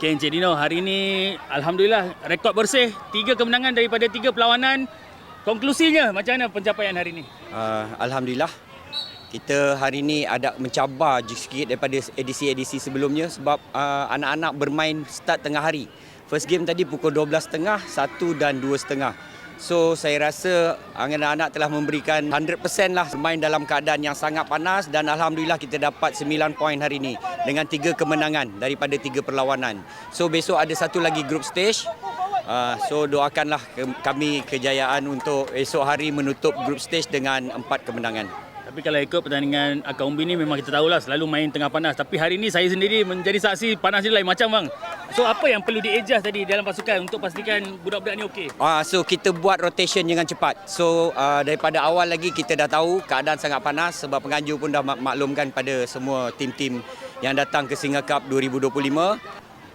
Okay, Encik Dino, hari ini Alhamdulillah rekod bersih. Tiga kemenangan daripada tiga perlawanan. Konklusinya, macam mana pencapaian hari ini? Uh, Alhamdulillah kita hari ini ada mencabar sikit daripada edisi-edisi sebelumnya sebab uh, anak-anak bermain start tengah hari. First game tadi pukul 12.30, 1 dan 2.30. So saya rasa anak-anak telah memberikan 100% lah bermain dalam keadaan yang sangat panas dan Alhamdulillah kita dapat 9 poin hari ini dengan tiga kemenangan daripada tiga perlawanan. So besok ada satu lagi group stage Uh, so doakanlah ke- kami kejayaan untuk esok hari menutup group stage dengan empat kemenangan. Tapi kalau ikut pertandingan Akak Umbi ni memang kita tahulah selalu main tengah panas. Tapi hari ini saya sendiri menjadi saksi panas dia lain macam bang. So apa yang perlu di-adjust tadi dalam pasukan untuk pastikan budak-budak ni okey? Uh, so kita buat rotation dengan cepat. So uh, daripada awal lagi kita dah tahu keadaan sangat panas sebab penganjur pun dah mak- maklumkan pada semua tim-tim yang datang ke Singa Cup 2025.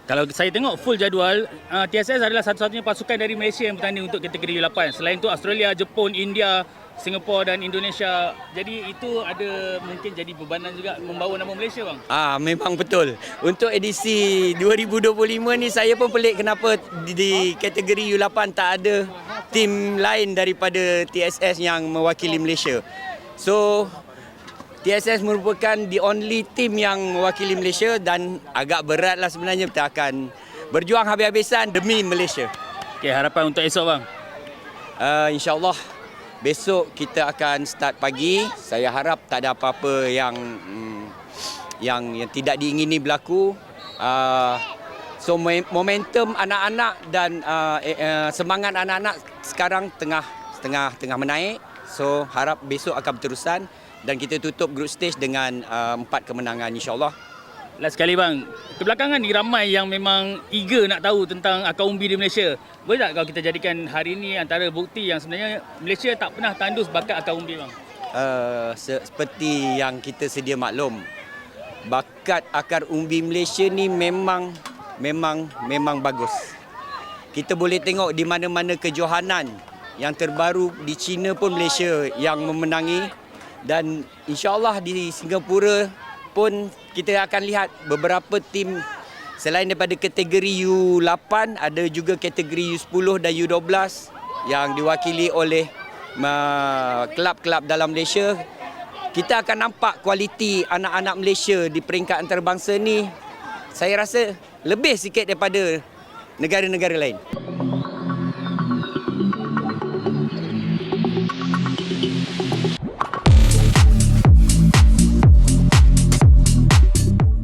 Kalau saya tengok full jadual, uh, TSS adalah satu-satunya pasukan dari Malaysia yang bertanding untuk kategori U8. Selain itu Australia, Jepun, India, Singapura dan Indonesia. Jadi itu ada mungkin jadi bebanan juga membawa nama Malaysia bang. Ah memang betul. Untuk edisi 2025 ni saya pun pelik kenapa di, di kategori U8 tak ada tim lain daripada TSS yang mewakili Malaysia. So TSS merupakan the only team yang mewakili Malaysia dan agak berat lah sebenarnya kita akan berjuang habis-habisan demi Malaysia. Okey, harapan untuk esok bang. Uh, InsyaAllah besok kita akan start pagi. Saya harap tak ada apa-apa yang mm, yang yang tidak diingini berlaku. Uh, so mo- momentum anak-anak dan uh, uh, semangat anak-anak sekarang tengah tengah tengah menaik. So harap besok akan berterusan dan kita tutup group stage dengan uh, empat kemenangan insyaAllah. Last sekali bang, kebelakangan ni ramai yang memang eager nak tahu tentang akar umbi di Malaysia. Boleh tak kalau kita jadikan hari ini antara bukti yang sebenarnya Malaysia tak pernah tandus bakat akar umbi bang? uh, se- seperti yang kita sedia maklum bakat akar umbi Malaysia ni memang memang memang bagus. Kita boleh tengok di mana-mana kejohanan yang terbaru di China pun Malaysia yang memenangi dan insyaallah di Singapura pun kita akan lihat beberapa tim selain daripada kategori U8 ada juga kategori U10 dan U12 yang diwakili oleh uh, kelab-kelab dalam Malaysia kita akan nampak kualiti anak-anak Malaysia di peringkat antarabangsa ni saya rasa lebih sikit daripada negara-negara lain.